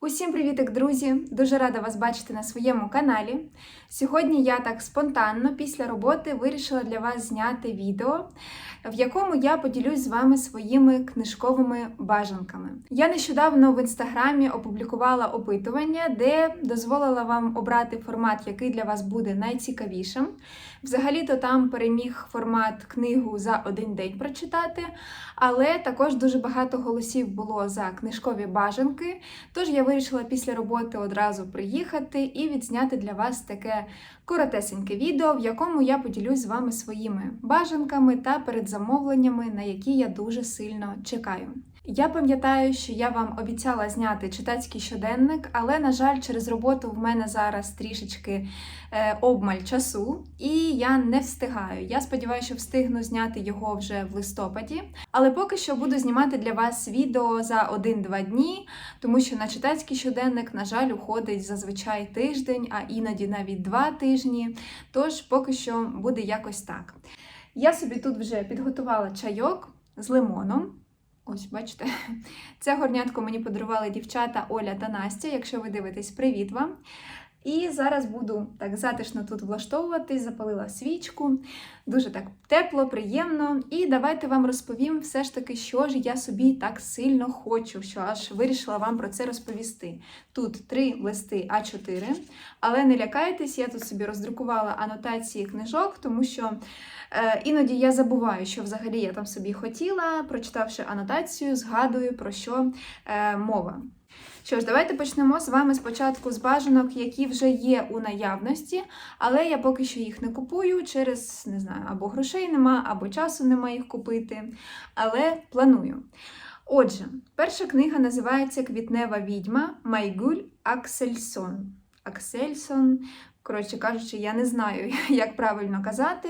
Усім привітик, друзі! Дуже рада вас бачити на своєму каналі. Сьогодні я так спонтанно після роботи вирішила для вас зняти відео, в якому я поділюсь з вами своїми книжковими бажанками. Я нещодавно в інстаграмі опублікувала опитування, де дозволила вам обрати формат, який для вас буде найцікавішим. Взагалі-то там переміг формат книгу за один день прочитати, але також дуже багато голосів було за книжкові бажанки. Тож я вирішила після роботи одразу приїхати і відзняти для вас таке коротесеньке відео, в якому я поділюсь з вами своїми бажанками та передзамовленнями, на які я дуже сильно чекаю. Я пам'ятаю, що я вам обіцяла зняти читацький щоденник, але, на жаль, через роботу в мене зараз трішечки е, обмаль часу, і я не встигаю. Я сподіваюся, що встигну зняти його вже в листопаді. Але поки що буду знімати для вас відео за 1-2 дні, тому що на читацький щоденник, на жаль, уходить зазвичай тиждень, а іноді навіть два тижні. Тож поки що буде якось так. Я собі тут вже підготувала чайок з лимоном. Ось, бачите, це горнятко мені подарували дівчата Оля та Настя. Якщо ви дивитесь, привіт вам! І зараз буду так затишно тут влаштовуватись, запалила свічку. Дуже так тепло, приємно. І давайте вам розповім все ж таки, що ж я собі так сильно хочу, що аж вирішила вам про це розповісти. Тут три листи А4, але не лякайтесь, я тут собі роздрукувала анотації книжок, тому що е, іноді я забуваю, що взагалі я там собі хотіла, прочитавши анотацію, згадую, про що е, мова. Що ж, давайте почнемо з вами спочатку з бажанок, які вже є у наявності, але я поки що їх не купую через не знаю, або грошей нема, або часу нема їх купити. Але планую. Отже, перша книга називається Квітнева відьма Майгуль Аксельсон. Аксельсон, коротше кажучи, я не знаю, як правильно казати.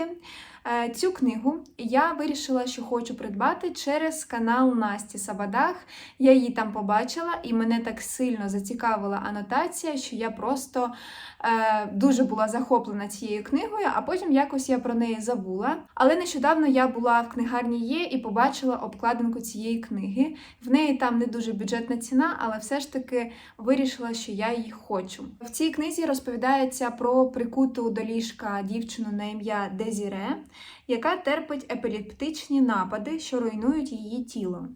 Е, Цю книгу я вирішила, що хочу придбати через канал Насті Сабадах. Я її там побачила, і мене так сильно зацікавила анотація, що я просто е, дуже була захоплена цією книгою, а потім якось я про неї забула. Але нещодавно я була в книгарні Є і побачила обкладинку цієї книги. В неї там не дуже бюджетна ціна, але все ж таки вирішила, що я її хочу. В цій книзі розповідається про прикуту до ліжка дівчину на ім'я Дезіре яка терпить епілептичні напади, що руйнують її тіло.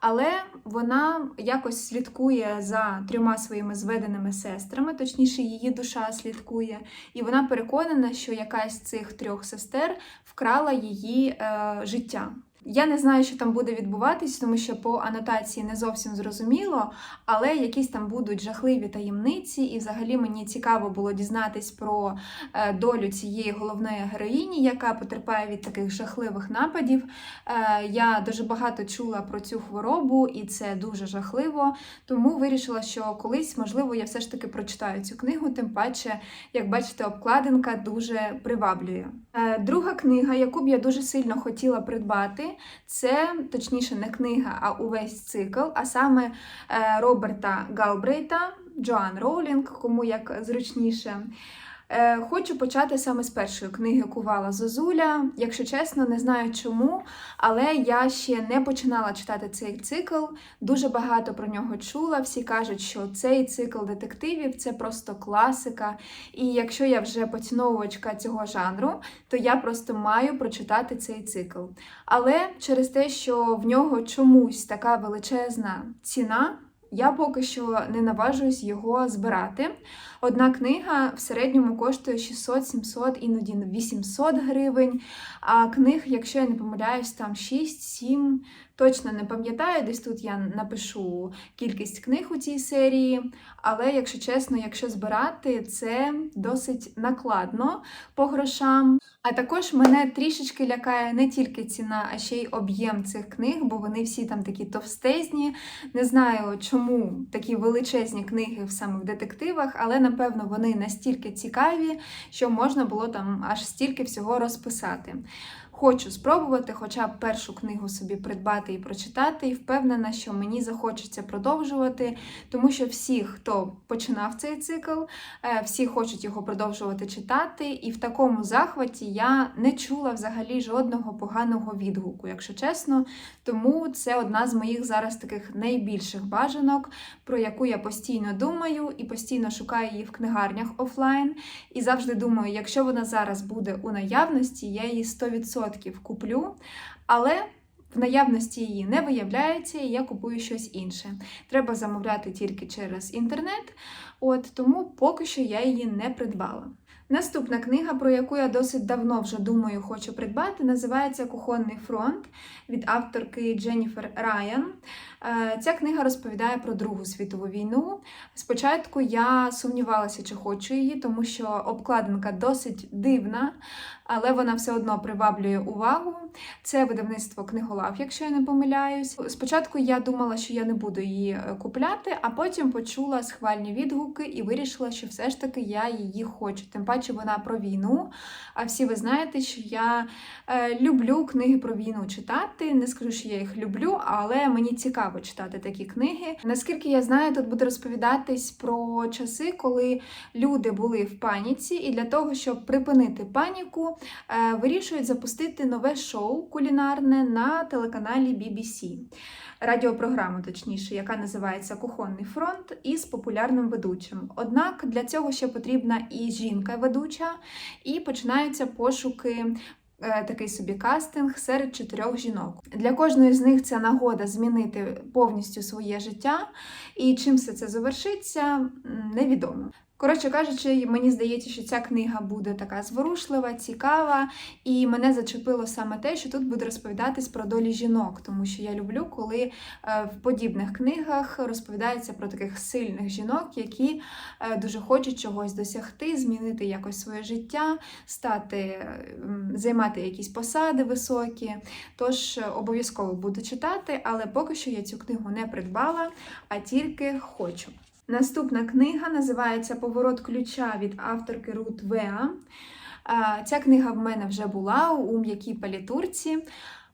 Але вона якось слідкує за трьома своїми зведеними сестрами, точніше, її душа слідкує, і вона переконана, що якась з цих трьох сестер вкрала її е, життя. Я не знаю, що там буде відбуватись, тому що по анотації не зовсім зрозуміло, але якісь там будуть жахливі таємниці, і взагалі мені цікаво було дізнатись про е, долю цієї головної героїні, яка потерпає від таких жахливих нападів. Е, Я дуже багато чула про цю хворобу, і це дуже жахливо. Тому вирішила, що колись, можливо, я все ж таки прочитаю цю книгу, тим паче, як бачите, обкладинка дуже приваблює. Е, Друга книга, яку б я дуже сильно хотіла придбати. Це точніше не книга, а увесь цикл, а саме е, Роберта Галбрейта, Джоан Роулінг, кому як зручніше. Е, Хочу почати саме з першої книги Кувала Зозуля. Якщо чесно, не знаю чому, але я ще не починала читати цей цикл. Дуже багато про нього чула. Всі кажуть, що цей цикл детективів це просто класика. І якщо я вже поціновувачка цього жанру, то я просто маю прочитати цей цикл. Але через те, що в нього чомусь така величезна ціна. Я поки що не наважуюсь його збирати. Одна книга в середньому коштує 600-700, іноді 800 гривень. А книг, якщо я не помиляюсь, там 6-7. Точно не пам'ятаю, десь тут я напишу кількість книг у цій серії. Але, якщо чесно, якщо збирати, це досить накладно по грошам. А також мене трішечки лякає не тільки ціна, а ще й об'єм цих книг, бо вони всі там такі товстезні. Не знаю, чому такі величезні книги саме в детективах, але напевно вони настільки цікаві, що можна було там аж стільки всього розписати. Хочу спробувати, хоча б першу книгу собі придбати і прочитати, і впевнена, що мені захочеться продовжувати, тому що всі, хто починав цей цикл, е, всі хочуть його продовжувати читати, і в такому захваті я не чула взагалі жодного поганого відгуку, якщо чесно. Тому це одна з моїх зараз таких найбільших бажанок, про яку я постійно думаю і постійно шукаю її в книгарнях офлайн. І завжди думаю, якщо вона зараз буде у наявності, я її 100% куплю. Але в наявності її не виявляється, і я купую щось інше. Треба замовляти тільки через інтернет, от тому поки що я її не придбала. Наступна книга, про яку я досить давно вже думаю, хочу придбати, називається Кухонний фронт від авторки Дженніфер Райан. Е, Ця книга розповідає про Другу світову війну. Спочатку я сумнівалася, чи хочу її, тому що обкладинка досить дивна, але вона все одно приваблює увагу. Це видавництво книголав, якщо я не помиляюсь. Спочатку я думала, що я не буду її е, купляти, а потім почула схвальні відгуки і вирішила, що все ж таки я її хочу. Тим паче вона про війну. А всі ви знаєте, що я е, люблю книги про війну читати. Не скажу, що я їх люблю, але мені цікаво читати такі книги. Наскільки я знаю, тут буде розповідатись про часи, коли люди були в паніці, і для того, щоб припинити паніку, вирішують запустити нове шоу кулінарне на телеканалі BBC. Радіопрограму, точніше, яка називається Кухонний фронт із популярним ведучим. Однак для цього ще потрібна і жінка-ведуча, і починаються пошуки. е, Такий собі кастинг серед чотирьох жінок. Для кожної з них це нагода змінити повністю своє життя, і чим все це завершиться, невідомо. Коротше кажучи, мені здається, що ця книга буде така зворушлива, цікава, і мене зачепило саме те, що тут буде розповідатись про долі жінок, тому що я люблю, коли е, в подібних книгах розповідається про таких сильних жінок, які е, дуже хочуть чогось досягти, змінити якось своє життя, стати, займати якісь посади високі. Тож е, обов'язково буду читати, але поки що я цю книгу не придбала, а тільки хочу. Наступна книга називається Поворот ключа від авторки Рут Веа. Ця книга в мене вже була у м'якій палітурці,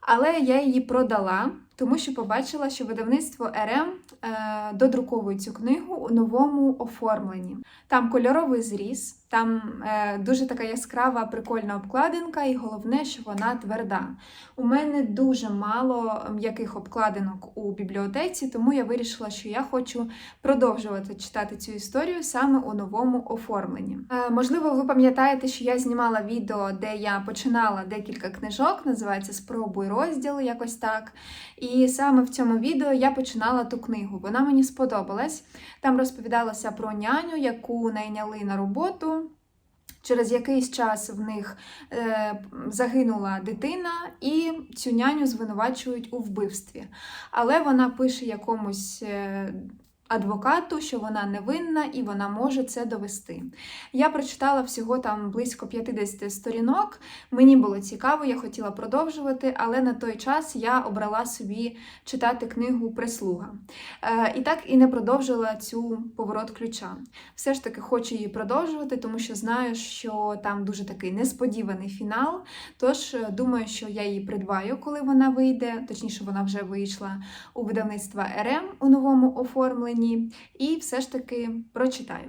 але я її продала, тому що побачила, що видавництво РМ е, додруковує цю книгу у новому оформленні. Там кольоровий зріз, там е, дуже така яскрава, прикольна обкладинка, і головне, що вона тверда. У мене дуже мало м'яких обкладинок у бібліотеці, тому я вирішила, що я хочу продовжувати читати цю історію саме у новому оформленні. Е, можливо, ви пам'ятаєте, що я знімала відео, де я починала декілька книжок, називається Спробуй розділ, якось так. І саме в цьому відео я починала ту книгу. Вона мені сподобалась. Там розповідалося про няню, яку найняли на роботу. Через якийсь час в них е, загинула дитина, і цю няню звинувачують у вбивстві. Але вона пише якомусь е, адвокату, що вона невинна і вона може це довести. Я прочитала всього там близько 50 сторінок. Мені було цікаво, я хотіла продовжувати, але на той час я обрала собі читати книгу Прислуга. Е, і так і не продовжила цю поворот ключа. Все ж таки хочу її продовжувати, тому що знаю, що там дуже такий несподіваний фінал. Тож е, думаю, що я її придбаю, коли вона вийде, точніше, вона вже вийшла у видавництва РМ у новому оформленні, і все ж таки прочитаю.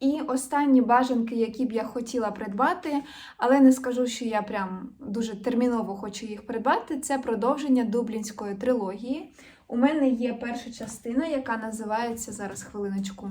І останні бажанки, які б я хотіла придбати, але не скажу, що я прям дуже терміново хочу їх придбати, це продовження дублінської трилогії. У мене є перша частина, яка називається зараз хвилиночку.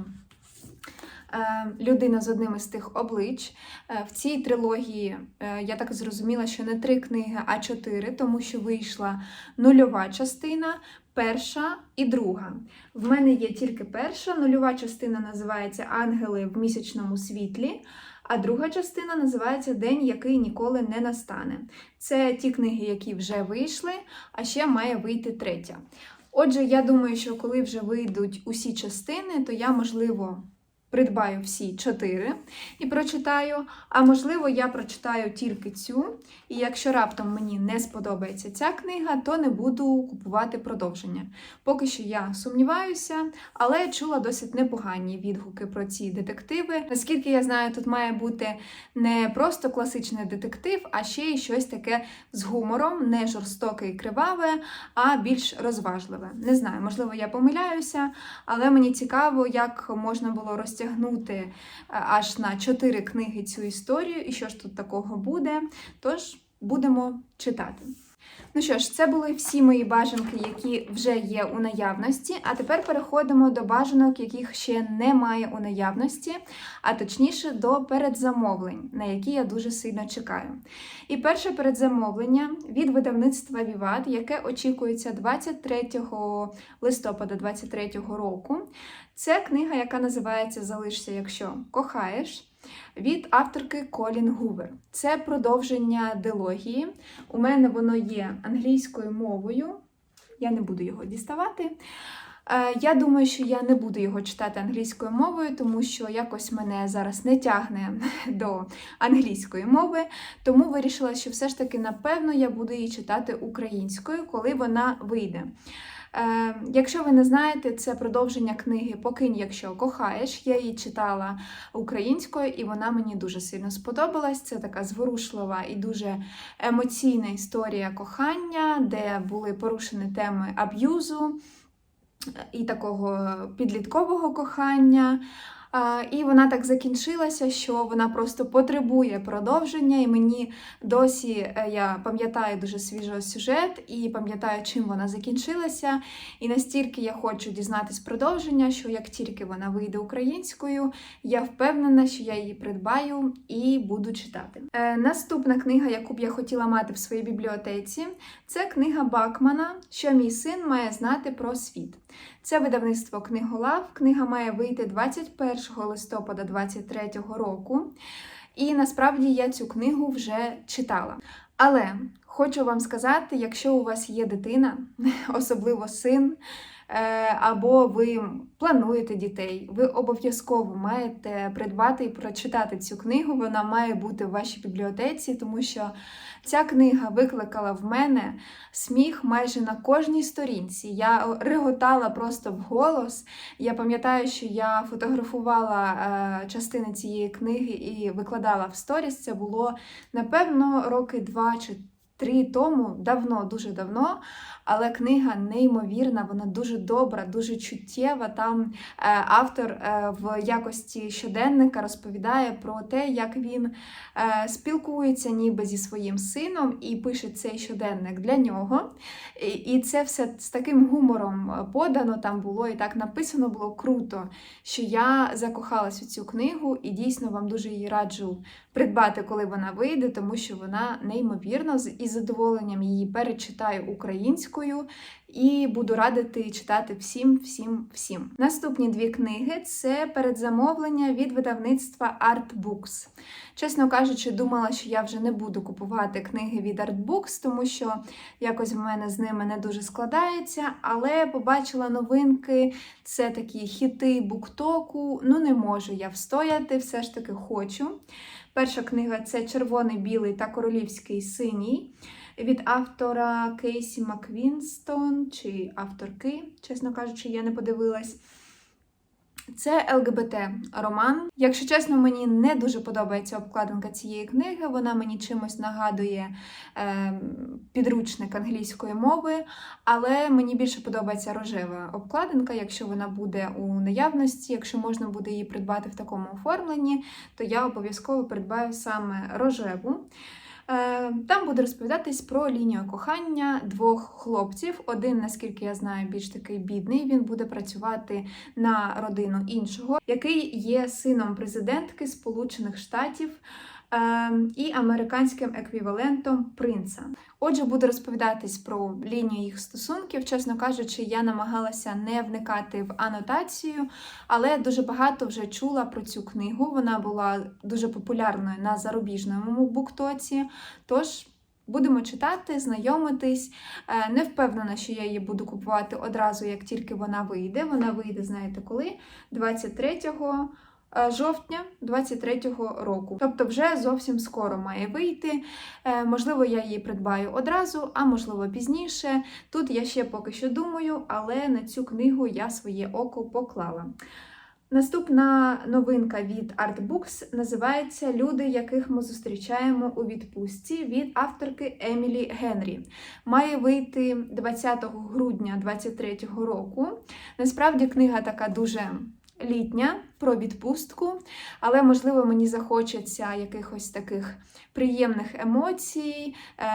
Е, Людина з одним із тих облич. Е, В цій трилогії е, я так зрозуміла, що не три книги, а чотири, тому що вийшла нульова частина, перша і друга. В мене є тільки перша. Нульова частина називається Ангели в місячному світлі. А друга частина називається День, який ніколи не настане. Це ті книги, які вже вийшли, а ще має вийти третя. Отже, я думаю, що коли вже вийдуть усі частини, то я, можливо, придбаю всі чотири і прочитаю. А можливо, я прочитаю тільки цю. І якщо раптом мені не сподобається ця книга, то не буду купувати продовження. Поки що я сумніваюся, але чула досить непогані відгуки про ці детективи. Наскільки я знаю, тут має бути не просто класичний детектив, а ще й щось таке з гумором, не жорстоке і криваве, а більш розважливе. Не знаю, можливо, я помиляюся, але мені цікаво, як можна було розтягнути е, аж на чотири книги цю історію, і що ж тут такого буде. Тож будемо читати. Ну що ж, це були всі мої бажанки, які вже є у наявності. А тепер переходимо до бажанок, яких ще немає у наявності, а точніше до передзамовлень, на які я дуже сильно чекаю. І перше передзамовлення від видавництва Віват, яке очікується 23 листопада 2023 року. Це книга, яка називається Залишся, якщо кохаєш. Від авторки Колін Гувер. Це продовження дилогії. У мене воно є англійською мовою. Я не буду його діставати. Е, Я думаю, що я не буду його читати англійською мовою, тому що якось мене зараз не тягне до англійської мови. Тому вирішила, що все ж таки, напевно, я буду її читати українською, коли вона вийде. Е, Якщо ви не знаєте, це продовження книги Покинь, якщо кохаєш. Я її читала українською, і вона мені дуже сильно сподобалась. Це така зворушлива і дуже емоційна історія кохання, де були порушені теми аб'юзу і такого підліткового кохання. І вона так закінчилася, що вона просто потребує продовження, і мені досі е, я пам'ятаю дуже свіжо сюжет і пам'ятаю, чим вона закінчилася. І настільки я хочу дізнатись продовження, що як тільки вона вийде українською, я впевнена, що я її придбаю і буду читати. Е, Наступна книга, яку б я хотіла мати в своїй бібліотеці, це книга Бакмана, що мій син має знати про світ. Це видавництво книголав. Книга має вийти 21 листопада 2023 року. І насправді я цю книгу вже читала. Але хочу вам сказати, якщо у вас є дитина, особливо син, або ви плануєте дітей, ви обов'язково маєте придбати і прочитати цю книгу. Вона має бути в вашій бібліотеці, тому що ця книга викликала в мене сміх майже на кожній сторінці. Я реготала просто в голос. Я пам'ятаю, що я фотографувала е, частини цієї книги і викладала в сторіс. Це було напевно роки два чи три тому, давно, дуже давно. Але книга неймовірна, вона дуже добра, дуже чуттєва. Там е, автор е, в якості щоденника розповідає про те, як він е, спілкується ніби зі своїм сином і пише цей щоденник для нього. І, це все з таким гумором подано там було, і так написано було круто, що я закохалась у цю книгу і дійсно вам дуже її раджу придбати, коли вона вийде, тому що вона неймовірна з із задоволенням її перечитаю українською і буду радити читати всім, всім, всім. Наступні дві книги це передзамовлення від видавництва Art Books. Чесно кажучи, думала, що я вже не буду купувати книги від Art Books, тому що якось в мене з ними не дуже складається, але побачила новинки, це такі хіти буктоку. Ну, не можу я встояти, все ж таки хочу. Перша книга це Червоний, білий та королівський синій від автора Кейсі Маквінстон чи авторки, чесно кажучи, я не подивилась. Це ЛГБТ роман. Якщо чесно, мені не дуже подобається обкладинка цієї книги. Вона мені чимось нагадує е, підручник англійської мови, але мені більше подобається рожева обкладинка, якщо вона буде у наявності, якщо можна буде її придбати в такому оформленні, то я обов'язково придбаю саме рожеву. Е, Там буде розповідатись про лінію кохання двох хлопців. Один, наскільки я знаю, більш такий бідний. Він буде працювати на родину іншого, який є сином президентки Сполучених Штатів. Е, І американським еквівалентом принца. Отже, буде розповідатись про лінію їх стосунків. Чесно кажучи, я намагалася не вникати в анотацію, але дуже багато вже чула про цю книгу. Вона була дуже популярною на зарубіжному буктоці. Тож. Будемо читати, знайомитись. Е, Не впевнена, що я її буду купувати одразу, як тільки вона вийде. Вона вийде, знаєте коли? 23 е, жовтня 23-го року. Тобто, вже зовсім скоро має вийти. Е, Можливо, я її придбаю одразу, а можливо пізніше. Тут я ще поки що думаю, але на цю книгу я своє око поклала. Наступна новинка від Artbooks називається Люди, яких ми зустрічаємо у відпустці від авторки Емілі Генрі. Має вийти 20 грудня 2023 року. Насправді книга така дуже літня про відпустку, але можливо мені захочеться якихось таких приємних емоцій, е,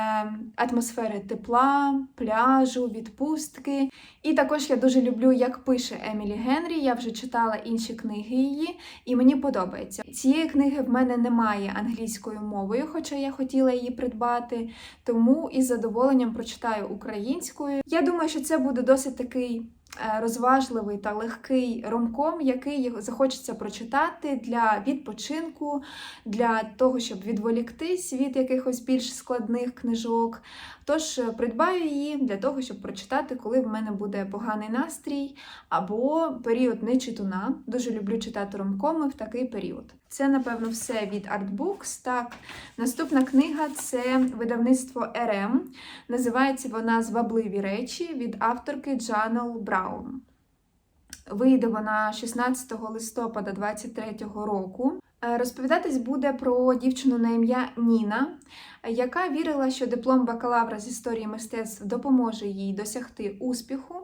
атмосфери тепла, пляжу, відпустки. І також я дуже люблю, як пише Емілі Генрі. Я вже читала інші книги її, і мені подобається. Цієї книги в мене немає англійською мовою, хоча я хотіла її придбати, тому із задоволенням прочитаю українською. Я думаю, що це буде досить такий. Е, Розважливий та легкий ромком, який захочеться прочитати для відпочинку, для того, щоб відволіктись від якихось більш складних книжок. Тож е, придбаю її для того, щоб прочитати, коли в мене буде поганий настрій або період нечитуна. Дуже люблю читати ромкоми в такий період. Це, напевно, все від Artbooks. Так, наступна книга це видавництво РМ. Називається вона Звабливі речі від авторки Джанел Браун. Вийде вона 16 листопада 2023 року. Е, Розповідатись буде про дівчину на ім'я Ніна, яка вірила, що диплом бакалавра з історії мистецтв допоможе їй досягти успіху,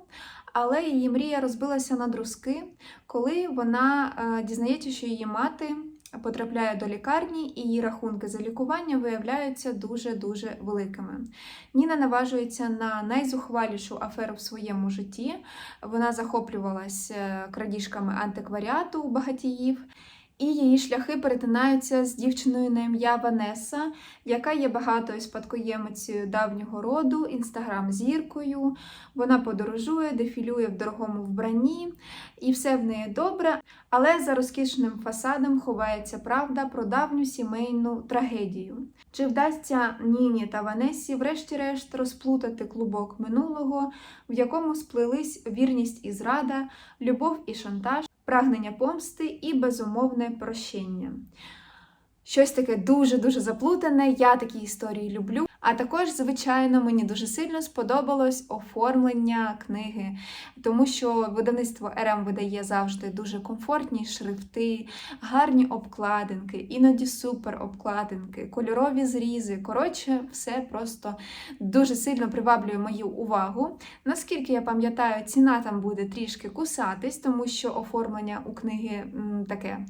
але її мрія розбилася на друзки, коли вона е, дізнається, що її мати потрапляє до лікарні, і її рахунки за лікування виявляються дуже-дуже великими. Ніна наважується на найзухвалішу аферу в своєму житті. Вона захоплювалась е, крадіжками антикваріату у багатіїв. І її шляхи перетинаються з дівчиною на ім'я Ванеса, яка є багатою спадкоємицею давнього роду, інстаграм-зіркою. Вона подорожує, дефілює в дорогому вбранні, і все в неї добре. Але за розкішним фасадом ховається правда про давню сімейну трагедію. Чи вдасться Ніні та Ванесі, врешті-решт, розплутати клубок минулого, в якому сплелись вірність і зрада, любов і шантаж? Прагнення помсти і безумовне прощення. Щось таке дуже-дуже заплутане, я такі історії люблю. А також, звичайно, мені дуже сильно сподобалось оформлення книги, тому що видавництво РМ видає завжди дуже комфортні шрифти, гарні обкладинки, іноді супер обкладинки, кольорові зрізи. Коротше, все просто дуже сильно приваблює мою увагу. Наскільки я пам'ятаю, ціна там буде трішки кусатись, тому що оформлення у книги м, таке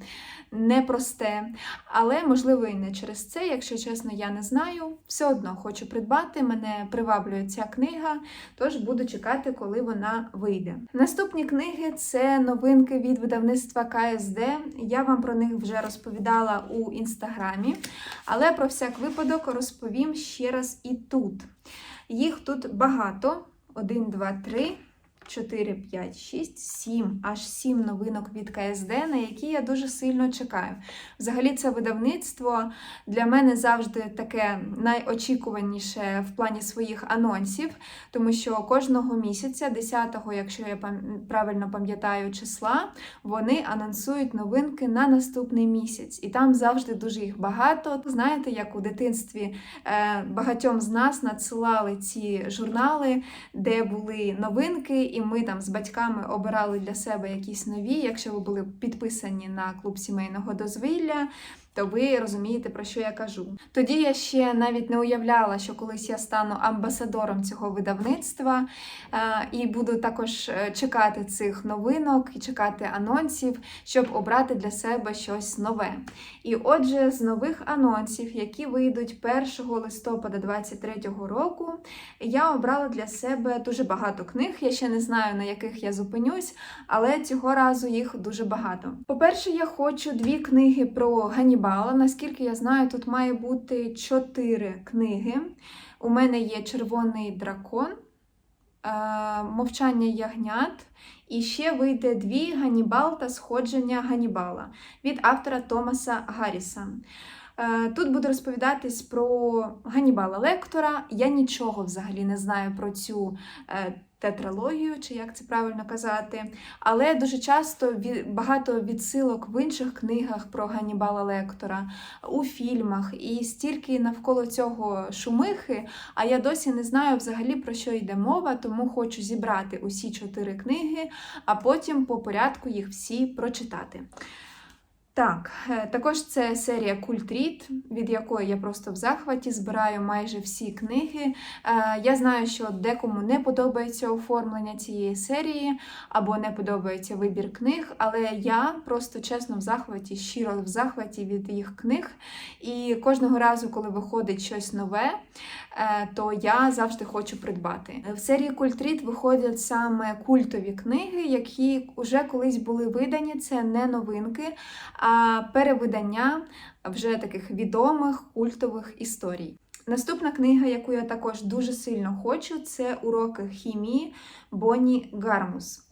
непросте. Але, можливо, і не через це, якщо чесно, я не знаю. Все одно хочу придбати, мене приваблює ця книга, тож буду чекати, коли вона вийде. Наступні книги це новинки від видавництва КСД. Я вам про них вже розповідала у інстаграмі, але про всяк випадок розповім ще раз і тут. Їх тут багато: 1, 2, 3. 4, 5, 6, 7, аж 7 новинок від КСД, на які я дуже сильно чекаю. Взагалі, це видавництво для мене завжди таке найочікуваніше в плані своїх анонсів, тому що кожного місяця, 10-го, якщо я правильно пам'ятаю числа, вони анонсують новинки на наступний місяць. І там завжди дуже їх багато. Знаєте, як у дитинстві е, багатьом з нас надсилали ці журнали, де були новинки, і ми там з батьками обирали для себе якісь нові. Якщо ви були підписані на клуб сімейного дозвілля, то ви розумієте, про що я кажу. Тоді я ще навіть не уявляла, що колись я стану амбасадором цього видавництва е, і буду також е, чекати цих новинок і чекати анонсів, щоб обрати для себе щось нове. І отже, з нових анонсів, які вийдуть 1 листопада 2023 року, я обрала для себе дуже багато книг. Я ще не знаю, на яких я зупинюсь, але цього разу їх дуже багато. По-перше, я хочу дві книги про Ганібала. Наскільки я знаю, тут має бути чотири книги. У мене є Червоний дракон, е, Мовчання ягнят. І ще вийде дві Ганібал та сходження Ганібала від автора Томаса Гарріса. Е, Тут буде розповідатись про Ганібала Лектора. Я нічого взагалі не знаю про цю е, тетралогію, чи як це правильно казати. Але дуже часто багато відсилок в інших книгах про Ганнібала Лектора, у фільмах, і стільки навколо цього шумихи. А я досі не знаю взагалі про що йде мова, тому хочу зібрати усі чотири книги, а потім по порядку їх всі прочитати. Так, е, також це серія Культріт, від якої я просто в захваті збираю майже всі книги. Е, Я знаю, що декому не подобається оформлення цієї серії або не подобається вибір книг, але я просто чесно в захваті, щиро в захваті від їх книг. І кожного разу, коли виходить щось нове, е, то я завжди хочу придбати. В серії Культріт виходять саме культові книги, які вже колись були видані. Це не новинки, перевидання вже таких відомих культових історій. Наступна книга, яку я також дуже сильно хочу, це уроки хімії Бонні Гармус.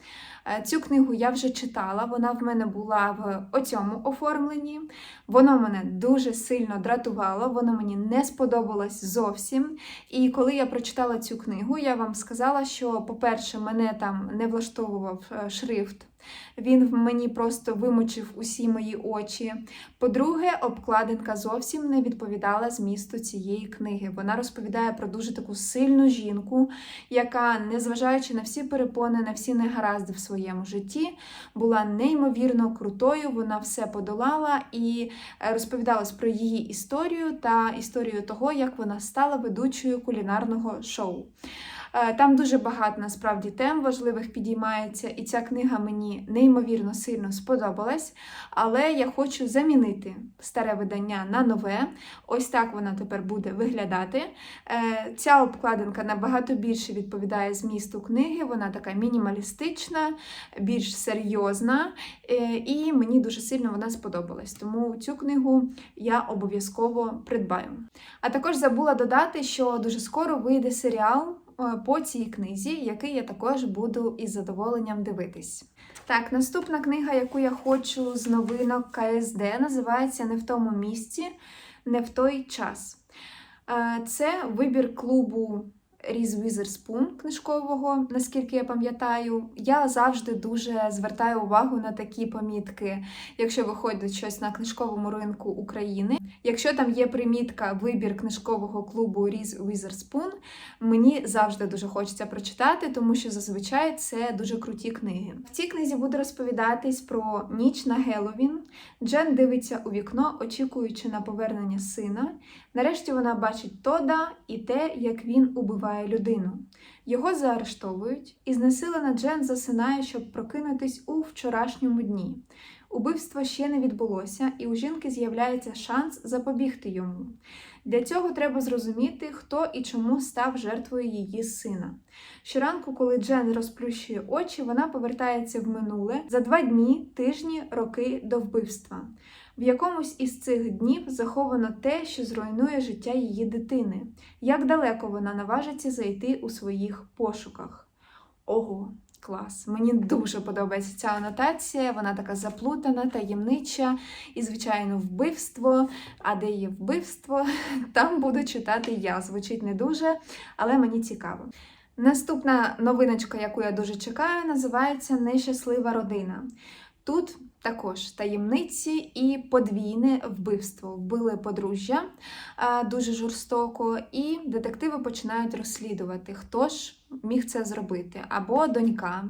Е, Цю книгу я вже читала, вона в мене була в оцьому оформленні. Воно мене дуже сильно дратувало, воно мені не сподобалось зовсім. І коли я прочитала цю книгу, я вам сказала, що, по-перше, мене там не влаштовував е, шрифт. Він в мені просто вимочив усі мої очі. По-друге, обкладинка зовсім не відповідала змісту цієї книги. Вона розповідає про дуже таку сильну жінку, яка, незважаючи на всі перепони, на всі негаразди в своєму житті, була неймовірно крутою. Вона все подолала і е, розповідалось про її історію та історію того, як вона стала ведучою кулінарного шоу. Е, Там дуже багато насправді тем важливих підіймається, і ця книга мені неймовірно сильно сподобалась. Але я хочу замінити старе видання на нове. Ось так вона тепер буде виглядати. Е, Ця обкладинка набагато більше відповідає змісту книги. Вона така мінімалістична, більш серйозна, е, і мені дуже сильно вона сподобалась. Тому цю книгу я обов'язково придбаю. А також забула додати, що дуже скоро вийде серіал по цій книзі, який я також буду із задоволенням дивитись. Так, наступна книга, яку я хочу з новинок КСД, називається Не в тому місці, не в той час. Е, Це вибір клубу Reese Witherspoon книжкового, наскільки я пам'ятаю. Я завжди дуже звертаю увагу на такі помітки, якщо виходить щось на книжковому ринку України. Якщо там є примітка вибір книжкового клубу Reese Witherspoon, мені завжди дуже хочеться прочитати, тому що зазвичай це дуже круті книги. В цій книзі буде розповідатись про ніч на Геловін. Джен дивиться у вікно, очікуючи на повернення сина. Нарешті вона бачить Тода і те, як він убиває людину. Його заарештовують, і знесилена Джен засинає, щоб прокинутись у вчорашньому дні. Убивство ще не відбулося, і у жінки з'являється шанс запобігти йому. Для цього треба зрозуміти, хто і чому став жертвою її сина. Щоранку, коли Джен розплющує очі, вона повертається в минуле за два дні, тижні, роки до вбивства. В якомусь із цих днів заховано те, що зруйнує життя її дитини. Як далеко вона наважиться зайти у своїх пошуках? Ого, клас! Мені дуже подобається ця анотація. Вона така заплутана, таємнича і, звичайно, вбивство. А де є вбивство, там буду читати я. Звучить не дуже, але мені цікаво. Наступна новиночка, яку я дуже чекаю, називається Нещаслива родина. Тут також таємниці і подвійне вбивство. Вбили подружжя дуже жорстоко, і детективи починають розслідувати, хто ж міг це зробити: або донька,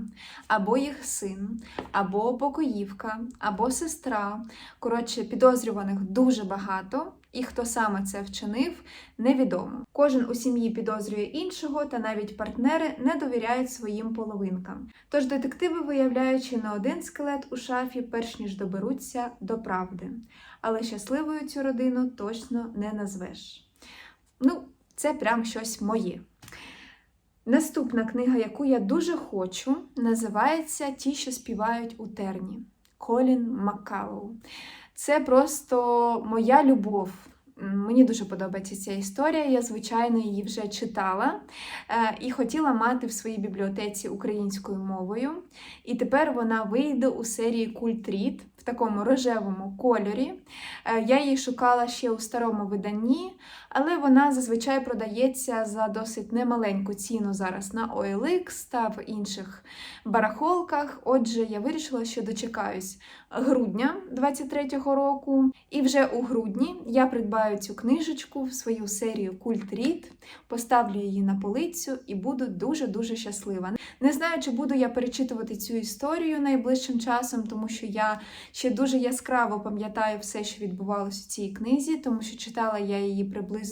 або їх син, або покоївка, або сестра. Коротше, підозрюваних дуже багато. І хто саме це вчинив, невідомо. Кожен у сім'ї підозрює іншого, та навіть партнери не довіряють своїм половинкам. Тож детективи виявляють чи не один скелет у шафі, перш ніж доберуться до правди. Але щасливою цю родину точно не назвеш. Ну, це прям щось моє. Наступна книга, яку я дуже хочу, називається Ті, що співають у терні Колін Маккалоу. Це просто моя любов. Мені дуже подобається ця історія. Я, звичайно, її вже читала е, і хотіла мати в своїй бібліотеці українською мовою. І тепер вона вийде у серії Культріт. В такому рожевому кольорі. Е, Я її шукала ще у старому виданні, але вона зазвичай продається за досить немаленьку ціну зараз на OLX та в інших барахолках. Отже, я вирішила, що дочекаюсь грудня 23-го року. І вже у грудні я придбаю цю книжечку в свою серію Культ Рід, поставлю її на полицю і буду дуже-дуже щаслива. Не знаю, чи буду я перечитувати цю історію найближчим часом, тому що я ще дуже яскраво пам'ятаю все, що відбувалося у цій книзі, тому що читала я її приблизно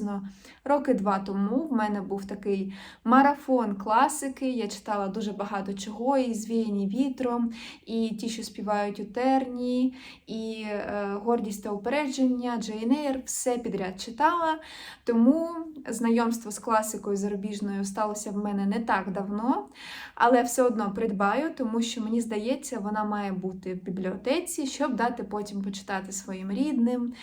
роки два тому. В мене був такий марафон класики. Я читала дуже багато чого, і звіяні вітром, і ті, що співають у терні, і е, гордість та упередження, Джейн Ейр, все підряд читала. Тому знайомство з класикою зарубіжною сталося в мене не так давно, але все одно придбаю, тому що мені здається, вона має бути в бібліотеці, щоб дати потім почитати своїм рідним,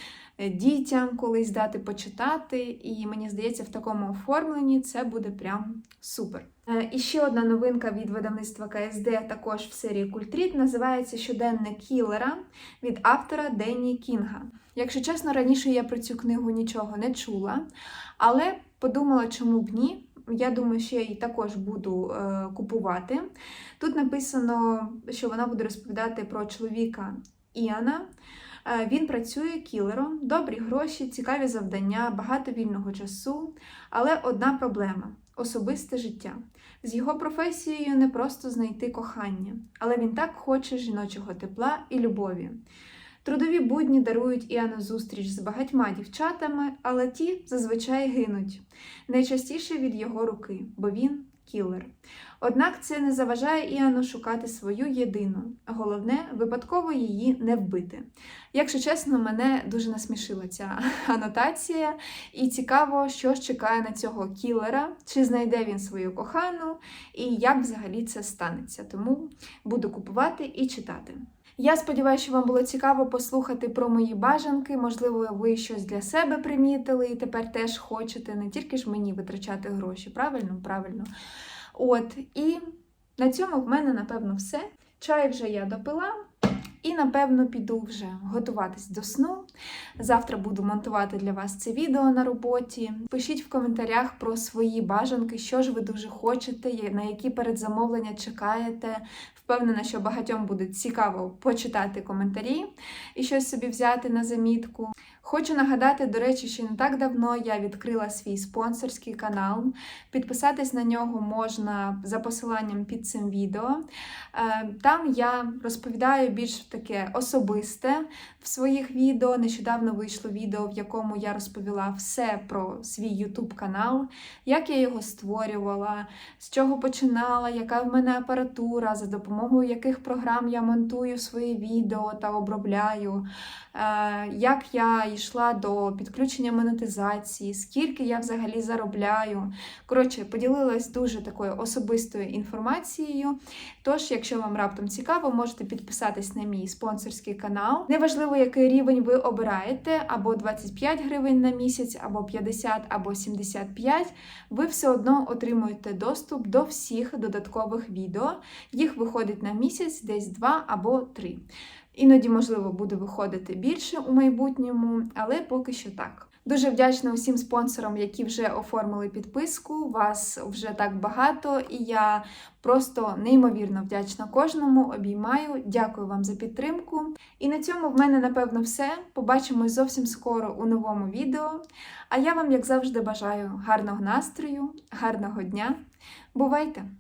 дітям колись дати почитати. І мені здається, в такому оформленні це буде прям супер. Е, І ще одна новинка від видавництва КСД, також в серії Культріт, називається Щоденник кілера від автора Денні Кінга. Якщо чесно, раніше я про цю книгу нічого не чула, але подумала, чому б ні. Я думаю, що я її також буду е, купувати. Тут написано, що вона буде розповідати про чоловіка Іана. Е, Він працює кілером, добрі гроші, цікаві завдання, багато вільного часу. Але одна проблема особисте життя. З його професією не просто знайти кохання, але він так хоче жіночого тепла і любові. Трудові будні дарують Іану зустріч з багатьма дівчатами, але ті зазвичай гинуть, найчастіше від його руки, бо він кілер. Однак це не заважає Іану шукати свою єдину. Головне, випадково її не вбити. Якщо чесно, мене дуже насмішила ця анотація, і цікаво, що ж чекає на цього кілера, чи знайде він свою кохану, і як взагалі це станеться. Тому буду купувати і читати. Я сподіваюся, що вам було цікаво послухати про мої бажанки. Можливо, ви щось для себе примітили і тепер теж хочете не тільки ж мені витрачати гроші. Правильно? Правильно. От, і на цьому в мене, напевно, все. Чай вже я допила. І, напевно, піду вже готуватись до сну. Завтра буду монтувати для вас це відео на роботі. Пишіть в коментарях про свої бажанки, що ж ви дуже хочете, на які передзамовлення чекаєте. Впевнена, що багатьом буде цікаво почитати коментарі і щось собі взяти на замітку. Хочу нагадати, до речі, що не так давно я відкрила свій спонсорський канал. Підписатись на нього можна за посиланням під цим відео. Е, Там я розповідаю більш таке особисте в своїх відео. Нещодавно вийшло відео, в якому я розповіла все про свій YouTube канал, як я його створювала, з чого починала, яка в мене апаратура, за допомогою яких програм я монтую свої відео та обробляю, е, як я йшла до підключення монетизації, скільки я взагалі заробляю. Коротше, поділилась дуже такою особистою інформацією. Тож, якщо вам раптом цікаво, можете підписатись на мій спонсорський канал. Неважливо, який рівень ви обираєте, або 25 гривень на місяць, або 50, або 75, ви все одно отримуєте доступ до всіх додаткових відео. Їх виходить на місяць десь 2 або 3. Іноді, можливо, буде виходити більше у майбутньому, але поки що так. Дуже вдячна усім спонсорам, які вже оформили підписку. Вас вже так багато, і я просто неймовірно вдячна кожному. Обіймаю, дякую вам за підтримку. І на цьому в мене, напевно, все. Побачимось зовсім скоро у новому відео. А я вам, як завжди, бажаю гарного настрою, гарного дня. Бувайте!